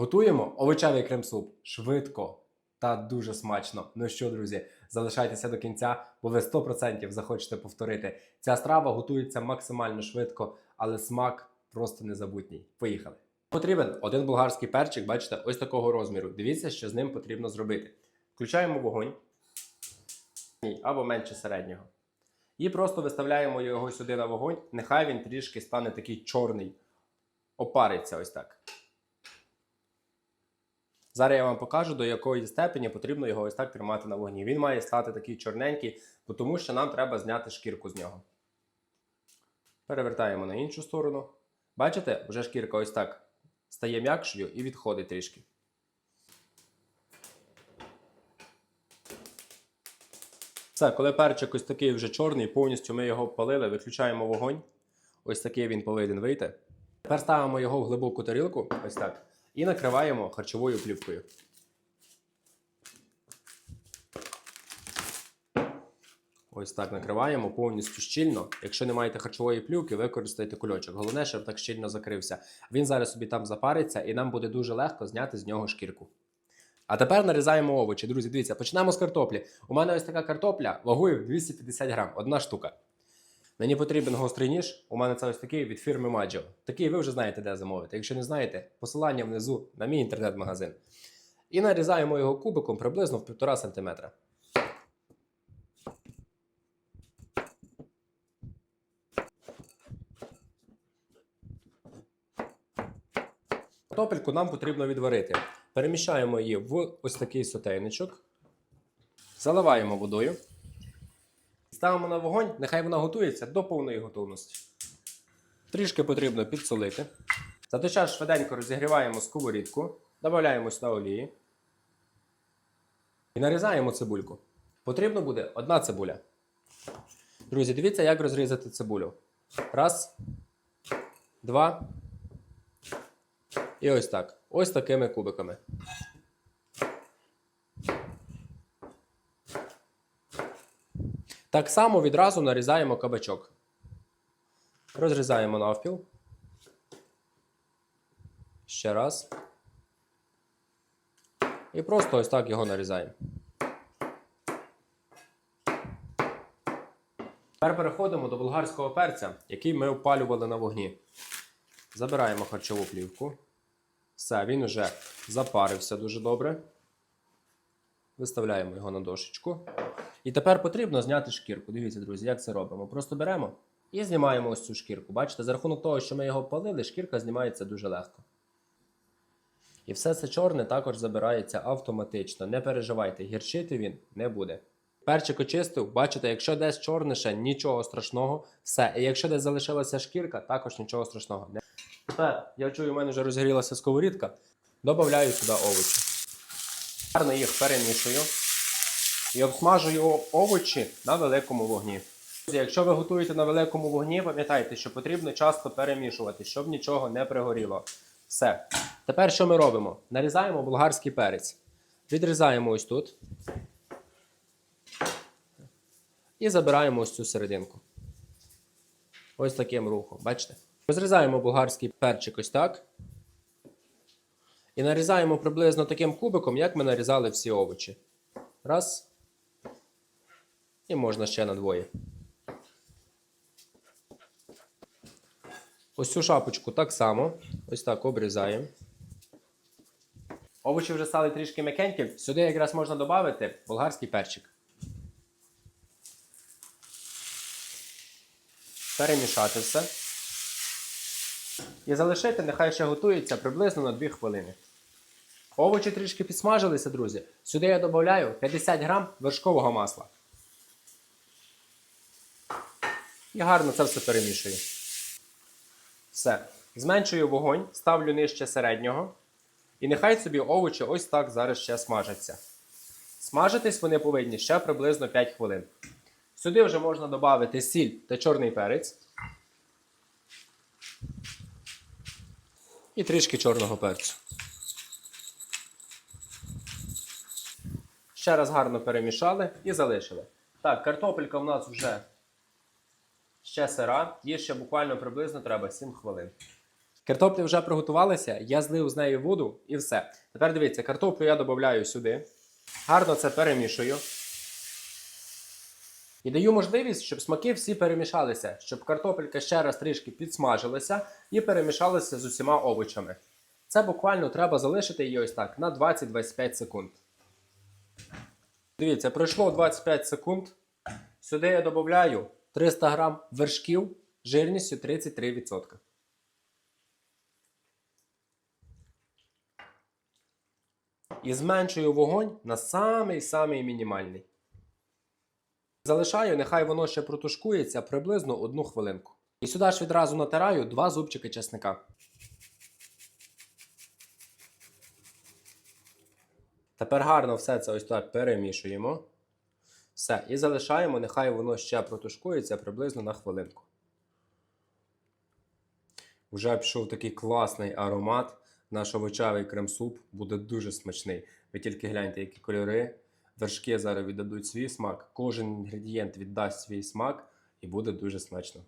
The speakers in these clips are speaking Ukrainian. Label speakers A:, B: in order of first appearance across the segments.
A: Готуємо овочевий крем-суп швидко та дуже смачно. Ну що, друзі, залишайтеся до кінця, бо ви 100% захочете повторити. Ця страва готується максимально швидко, але смак просто незабутній. Поїхали. Потрібен один болгарський перчик, бачите, ось такого розміру. Дивіться, що з ним потрібно зробити. Включаємо вогонь або менше середнього. І просто виставляємо його сюди на вогонь. Нехай він трішки стане такий чорний. Опариться ось так. Зараз я вам покажу, до якої степені потрібно його ось так тримати на вогні. Він має стати такий чорненький, тому що нам треба зняти шкірку з нього. Перевертаємо на іншу сторону. Бачите, вже шкірка ось так стає м'якшою і відходить трішки. Все, коли перчик ось такий вже чорний, повністю ми його обпалили, виключаємо вогонь. Ось такий він повинен вийти. Тепер ставимо його в глибоку тарілку, ось так, і накриваємо харчовою плівкою. Ось так накриваємо повністю щільно. Якщо не маєте харчової плівки, використайте кульочок. Головне, щоб так щільно закрився. Він зараз собі там запариться, і нам буде дуже легко зняти з нього шкірку. А тепер нарізаємо овочі. Друзі, дивіться, почнемо з картоплі. У мене ось така картопля вагою 250 грам, одна штука. Мені потрібен гострий ніж. У мене це ось такий від фірми Maggio. Такий ви вже знаєте, де замовити. Якщо не знаєте, посилання внизу на мій інтернет-магазин. І нарізаємо його кубиком приблизно в 1,5 см. Картопельку нам потрібно відварити. Переміщаємо її в ось такий сотейничок. Заливаємо водою. Ставимо на вогонь, нехай вона готується до повної готовності. Трішки потрібно підсолити. За той час швиденько розігріваємо сковорідку, додаємо сюди олії і нарізаємо цибульку. Потрібно буде одна цибуля. Друзі, дивіться, як розрізати цибулю. Раз, два. І ось так. Ось такими кубиками. Так само відразу нарізаємо кабачок. Розрізаємо навпіл. Ще раз. І просто ось так його нарізаємо. Тепер переходимо до болгарського перця, який ми опалювали на вогні. Забираємо харчову плівку. Все, він вже запарився дуже добре. Виставляємо його на дошечку. І тепер потрібно зняти шкірку. Дивіться, друзі, як це робимо. Просто беремо і знімаємо ось цю шкірку. Бачите, за рахунок того, що ми його палили, шкірка знімається дуже легко. І все це чорне також забирається автоматично. Не переживайте, гірчити він не буде. Перчик очистив, бачите, якщо десь чорне ще, нічого страшного. Все. І якщо десь залишилася шкірка, також нічого страшного. Тепер я чую, у мене вже розгорілася сковорідка. Добавляю сюди овочі. Гарно їх перемішую і обсмажую овочі на великому вогні. Якщо ви готуєте на великому вогні, пам'ятайте, що потрібно часто перемішувати, щоб нічого не пригоріло. Все. Тепер що ми робимо? Нарізаємо болгарський перець. Відрізаємо ось тут. І забираємо ось цю серединку. Ось таким рухом. Бачите? Розрізаємо болгарський перчик ось так. І нарізаємо приблизно таким кубиком, як ми нарізали всі овочі. Раз. І можна ще на двоє. Ось цю шапочку так само. Ось так обрізаємо. Овочі вже стали трішки м'якенькі. Сюди якраз можна додати болгарський перчик. Перемішати все. І залишити, нехай ще готується приблизно на 2 хвилини. Овочі трішки підсмажилися, друзі. Сюди я додаю 50 грам вершкового масла. І гарно це все перемішую. Все. Зменшую вогонь, ставлю нижче середнього. І нехай собі овочі ось так зараз ще смажаться. Смажитись вони повинні ще приблизно 5 хвилин. Сюди вже можна додати сіль та чорний перець. І трішки чорного перцю. Ще раз гарно перемішали і залишили. Так, картопелька в нас вже ще сира, їй ще буквально приблизно треба 7 хвилин. Картоплі вже приготувалися, я злив з неї воду і все. Тепер дивіться, картоплю я додаю сюди. Гарно це перемішую. І даю можливість, щоб смаки всі перемішалися, щоб картопелька ще раз трішки підсмажилася і перемішалася з усіма овочами. Це буквально треба залишити її ось так на 20-25 секунд. Дивіться, пройшло 25 секунд. Сюди я додаю 300 грам вершків жирністю 33%. І зменшую вогонь на самий-самий мінімальний. Залишаю, нехай воно ще протушкується приблизно одну хвилинку. І сюди ж відразу натираю два зубчики чесника. Тепер гарно все це ось так перемішуємо. Все. І залишаємо, нехай воно ще протушкується приблизно на хвилинку. Вже пішов такий класний аромат. Наш овочевий крем-суп буде дуже смачний. Ви тільки гляньте, які кольори. Вершки зараз віддадуть свій смак. Кожен інгредієнт віддасть свій смак і буде дуже смачно.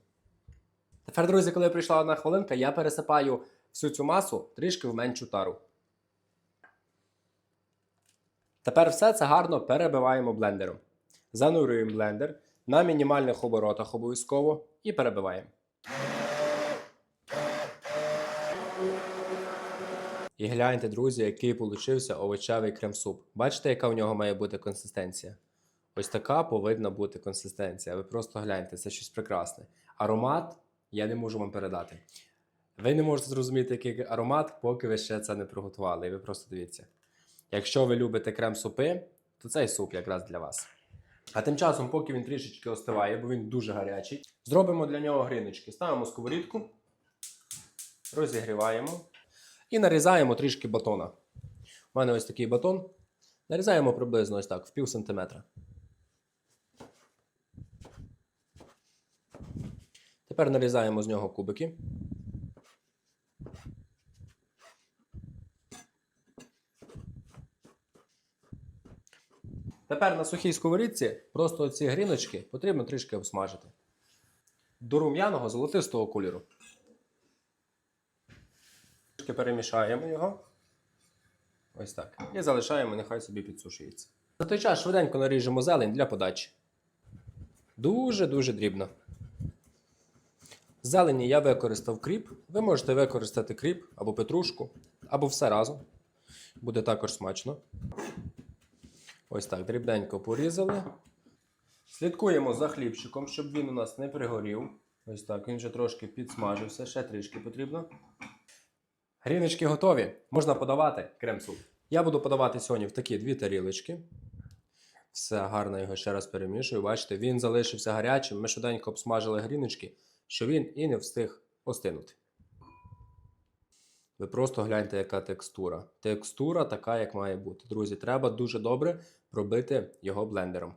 A: Тепер, друзі, коли прийшла одна хвилинка, я пересипаю всю цю масу трішки в меншу тару. Тепер все це гарно перебиваємо блендером. Занурюємо блендер на мінімальних оборотах обов'язково і перебиваємо. І гляньте, друзі, який получився овочевий крем-суп. Бачите, яка в нього має бути консистенція? Ось така повинна бути консистенція. Ви просто гляньте, це щось прекрасне. Аромат я не можу вам передати. Ви не можете зрозуміти, який аромат, поки ви ще це не приготували. І ви просто дивіться. Якщо ви любите крем-супи, то цей суп якраз для вас. А тим часом, поки він трішечки остиває, бо він дуже гарячий, зробимо для нього гріночки. Ставимо сковорідку, розігріваємо і нарізаємо трішки батона. У мене ось такий батон. Нарізаємо приблизно ось так, в пів сантиметра. Тепер нарізаємо з нього кубики. Тепер на сухій сковорідці просто ці гріночки потрібно трішки обсмажити. До рум'яного золотистого кольору. Трішки перемішаємо його. Ось так. І залишаємо, нехай собі підсушується. За той час швиденько наріжемо зелень для подачі. Дуже-дуже дрібно. Зелені я використав кріп. Ви можете використати кріп або петрушку, або все разом. Буде також смачно. Ось так, дрібненько порізали. Слідкуємо за хлібчиком, щоб він у нас не пригорів. Ось так, він вже трошки підсмажився, ще трішки потрібно. Гріночки готові. Можна подавати крем-суп. Я буду подавати сьогодні в такі дві тарілочки. Все гарно його ще раз перемішую. Бачите, він залишився гарячим. Ми швиденько обсмажили гріночки, що він і не встиг остинути. Ви просто гляньте, яка текстура. Текстура така, як має бути. Друзі, треба дуже добре пробити його блендером.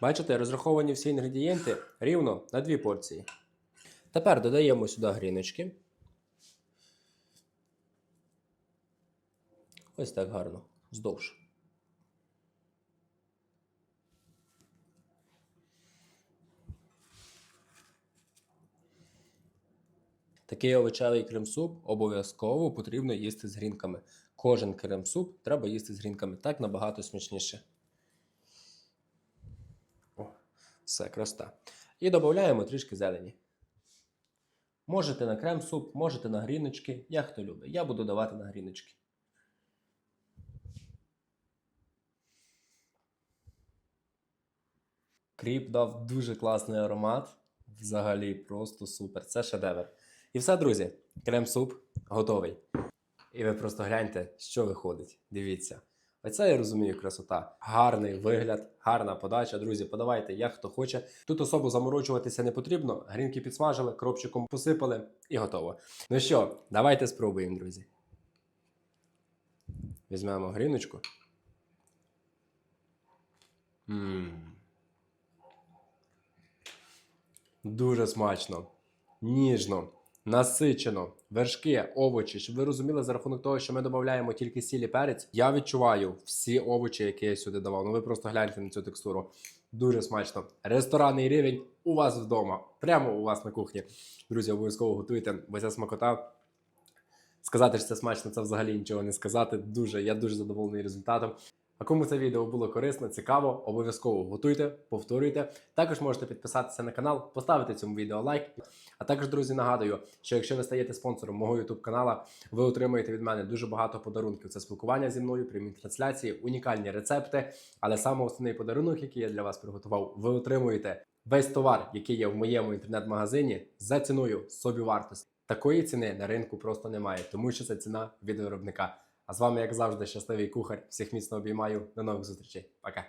A: Бачите, розраховані всі інгредієнти рівно на дві порції. Тепер додаємо сюди гріночки. Ось так гарно, вздовж. Такий овочевий крем-суп обов'язково потрібно їсти з грінками. Кожен крем-суп треба їсти з грінками. Так набагато смачніше. Все, красота. І додаємо трішки зелені. Можете на крем-суп, можете на гріночки, як хто любить. Я буду давати на гріночки. Кріп дав дуже класний аромат. Взагалі, просто супер. Це шедевр. І все, друзі, крем-суп готовий. І ви просто гляньте, що виходить. Дивіться. Оце я розумію красота. Гарний вигляд, гарна подача. Друзі, подавайте, як хто хоче. Тут особо заморочуватися не потрібно. Грінки підсмажили, кропчиком посипали і готово. Ну що, давайте спробуємо, друзі. Візьмемо гріночку. Ммм. Дуже смачно, ніжно, насичено, вершки, овочі, щоб ви розуміли за рахунок того, що ми додаємо тільки сіль і перець. Я відчуваю всі овочі, які я сюди давав. Ну ви просто гляньте на цю текстуру. Дуже смачно. Ресторанний рівень у вас вдома, прямо у вас на кухні. Друзі, обов'язково готуйте, бо ця смакота. Сказати, що це смачно, це взагалі нічого не сказати. Дуже, я дуже задоволений результатом. А кому це відео було корисно, цікаво, обов'язково готуйте, повторюйте. Також можете підписатися на канал, поставити цьому відео лайк. А також, друзі, нагадую, що якщо ви стаєте спонсором мого YouTube канала, ви отримуєте від мене дуже багато подарунків. Це спілкування зі мною, прямі трансляції, унікальні рецепти. Але саме основний подарунок, який я для вас приготував, ви отримуєте весь товар, який є в моєму інтернет-магазині, за ціною собівартості. Такої ціни на ринку просто немає, тому що це ціна від виробника. А з вами, як завжди, щасливий кухар. Всіх міцно обіймаю. До нових зустрічей. Пока.